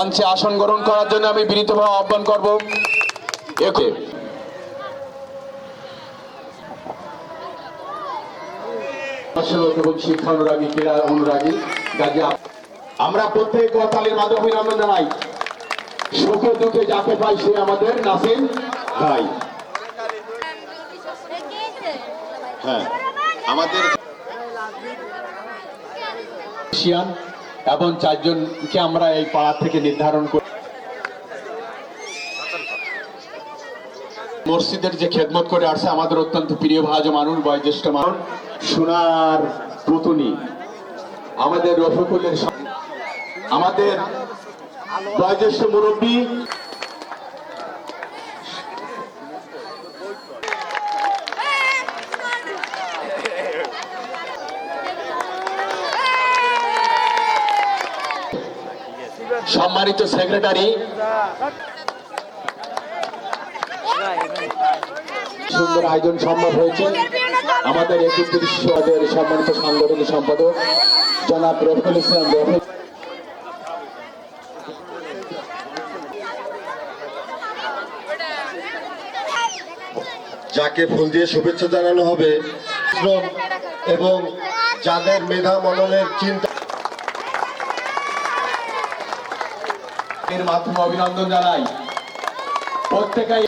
মঞ্চে আসন গ্রহণ করার জন্য আমি বিনীতভাবে আহ্বান করব। একে। এবং শিক্ষা অনুরাগী ক্রীড়া অনুরাগী কাজে আমরা প্রত্যেক তালির মাধ্যমে অভিনন্দন জানাই। সুখে দুঃখে যাকে পাই সে আমাদের নাসিম ভাই। হ্যাঁ। আমাদের এশিয়ান এবং চারজনকে আমরা এই পাড়া থেকে নির্ধারণ করি। মসজিদের যে খেদমত করে আসছে, আমাদের অত্যন্ত প্রিয় ভাজ মানুষ, বয়োজ্যেষ্ঠ মানুষ, সোনার পুতুনি। আমাদের রফিকুলের আমাদের বয়োজ্যেষ্ঠ মুরব্বী সম্মানিত সেক্রেটারি। সুন্দর আয়োজন সম্ভব হয়েছে। আমাদের একত্রিশ সম্মানিত সাংগঠনিক সম্পাদক, জনাব রফিকুল ইসলাম যাকে ফুল দিয়ে শুভেচ্ছা জানানো হবে। এবং যাদের মেধা মননের চিন্তা এর মাধ্যমে অভিনন্দন জানাই। প্রত্যেকেই